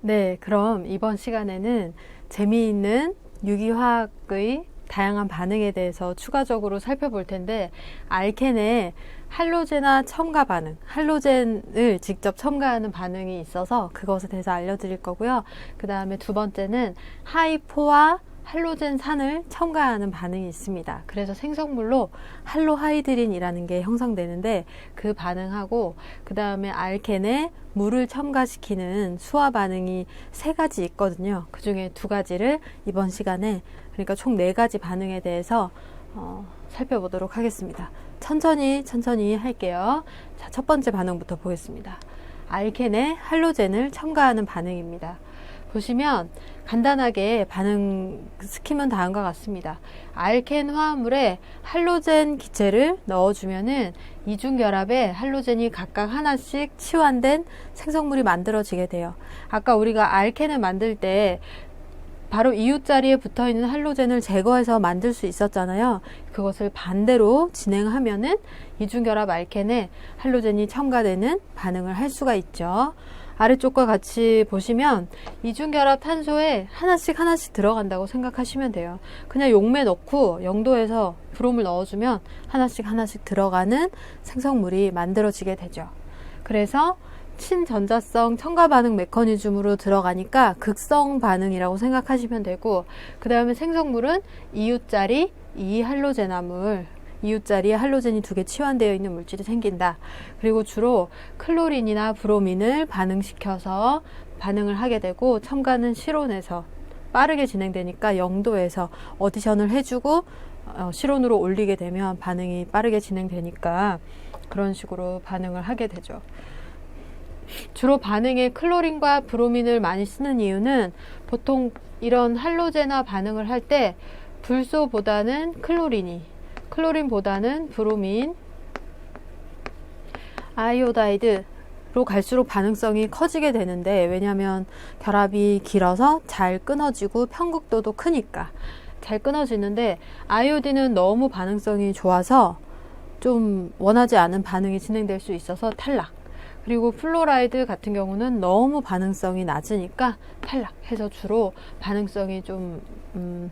네, 그럼 이번 시간에는 재미있는 유기화학의 다양한 반응에 대해서 추가적으로 살펴볼 텐데 알켄의 할로제나 첨가 반응, 할로젠을 직접 첨가하는 반응이 있어서 그것에 대해서 알려드릴 거고요. 그 다음에 두 번째는 하이포와 할로젠 산을 첨가하는 반응이 있습니다. 그래서 생성물로 할로하이드린이라는 게 형성되는데 그 반응하고 그 다음에 알켄에 물을 첨가시키는 수화 반응이 세 가지 있거든요. 그 중에 두 가지를 이번 시간에 그러니까 총 네 가지 반응에 대해서 어, 살펴보도록 하겠습니다. 천천히 천천히 할게요. 자, 첫 번째 반응부터 보겠습니다. 알켄에 할로젠을 첨가하는 반응입니다. 보시면 간단하게 반응 스키면 다음과 같습니다. 알켄 화합물에 할로젠 기체를 넣어주면은 이중 결합에 할로젠이 각각 하나씩 치환된 생성물이 만들어지게 돼요. 아까 우리가 알켄을 만들 때 바로 이웃 자리에 붙어 있는 할로젠을 제거해서 만들 수 있었잖아요. 그것을 반대로 진행하면은 이중결합 알켄에 할로젠이 첨가되는 반응을 할 수가 있죠. 아래쪽과 같이 보시면 이중결합 탄소에 하나씩 하나씩 들어간다고 생각하시면 돼요. 그냥 용매 넣고 영도에서 브롬을 넣어주면 하나씩 하나씩 들어가는 생성물이 만들어지게 되죠. 그래서 친전자성 첨가 반응 메커니즘으로 들어가니까 극성 반응이라고 생각하시면 되고 그 다음에 생성물은 이웃자리 이할로제나물 이웃자리에 할로젠이 두 개 치환되어 있는 물질이 생긴다. 그리고 주로 클로린이나 브로민을 반응시켜서 반응을 하게 되고 첨가는 실온에서 빠르게 진행되니까 0도에서 어디션을 해주고 어, 실온으로 올리게 되면 반응이 빠르게 진행되니까 그런 식으로 반응을 하게 되죠. 주로 반응에 클로린과 브로민을 많이 쓰는 이유는 보통 이런 할로제나 반응을 할 때 불소보다는 클로린이 클로린보다는 브로민, 아이오다이드로 갈수록 반응성이 커지게 되는데 왜냐하면 결합이 길어서 잘 끊어지고 편극도도 크니까 잘 끊어지는데 아이오딘은 너무 반응성이 좋아서 좀 원하지 않은 반응이 진행될 수 있어서 탈락. 그리고 플로라이드 같은 경우는 너무 반응성이 낮으니까 탈락해서 주로 반응성이 좀 음,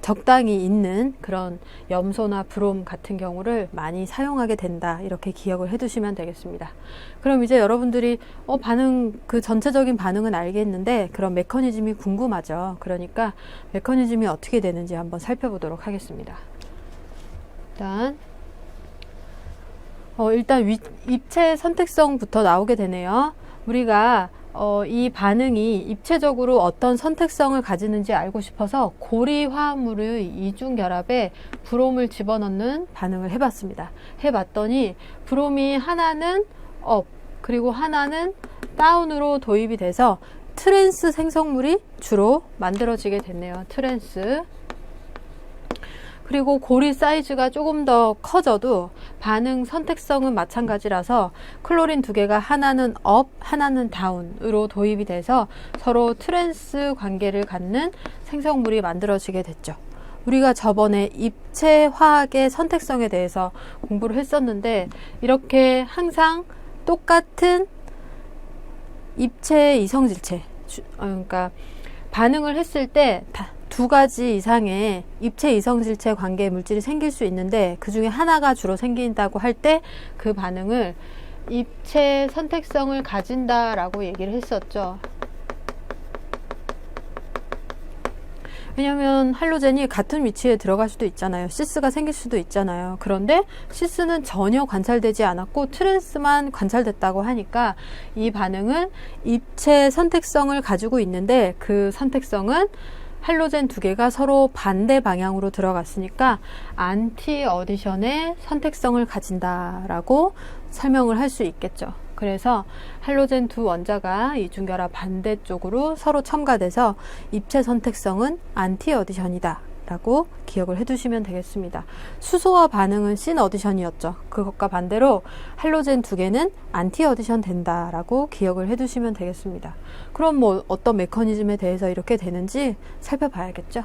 적당히 있는 그런 염소나 브롬 같은 경우를 많이 사용하게 된다. 이렇게 기억을 해 두시면 되겠습니다. 그럼 이제 여러분들이 어, 반응, 그 전체적인 반응은 알겠는데 그런 메커니즘이 궁금하죠. 그러니까 메커니즘이 어떻게 되는지 한번 살펴보도록 하겠습니다. 일단, 어, 일단 위, 입체 선택성부터 나오게 되네요. 우리가 어, 이 반응이 입체적으로 어떤 선택성을 가지는지 알고 싶어서 고리 화합물의 이중 결합에 브롬을 집어넣는 반응을 해봤습니다. 해봤더니 브롬이 하나는 업 그리고 하나는 다운으로 도입이 돼서 트랜스 생성물이 주로 만들어지게 됐네요. 트랜스. 그리고 고리 사이즈가 조금 더 커져도 반응 선택성은 마찬가지라서 클로린 두 개가 하나는 업, 하나는 다운으로 도입이 돼서 서로 트랜스 관계를 갖는 생성물이 만들어지게 됐죠. 우리가 저번에 입체 화학의 선택성에 대해서 공부를 했었는데 이렇게 항상 똑같은 입체 이성질체 어, 그러니까 반응을 했을 때 두 가지 이상의 입체 이성질체 관계 물질이 생길 수 있는데 그 중에 하나가 주로 생긴다고 할 때 그 반응을 입체 선택성을 가진다라고 얘기를 했었죠. 왜냐하면 할로젠이 같은 위치에 들어갈 수도 있잖아요. 시스가 생길 수도 있잖아요. 그런데 시스는 전혀 관찰되지 않았고 트랜스만 관찰됐다고 하니까 이 반응은 입체 선택성을 가지고 있는데 그 선택성은 할로젠 두 개가 서로 반대 방향으로 들어갔으니까 안티 어디션의 선택성을 가진다라고 설명을 할 수 있겠죠. 그래서 할로젠 두 원자가 이중결합 반대쪽으로 서로 첨가돼서 입체 선택성은 안티 어디션이다. 라고 기억을 해두시면 되겠습니다. 수소와 반응은 신 어디션이었죠. 그것과 반대로 할로젠 두 개는 안티 어디션 된다라고 기억을 해두시면 되겠습니다. 그럼 뭐 어떤 메커니즘에 대해서 이렇게 되는지 살펴봐야겠죠.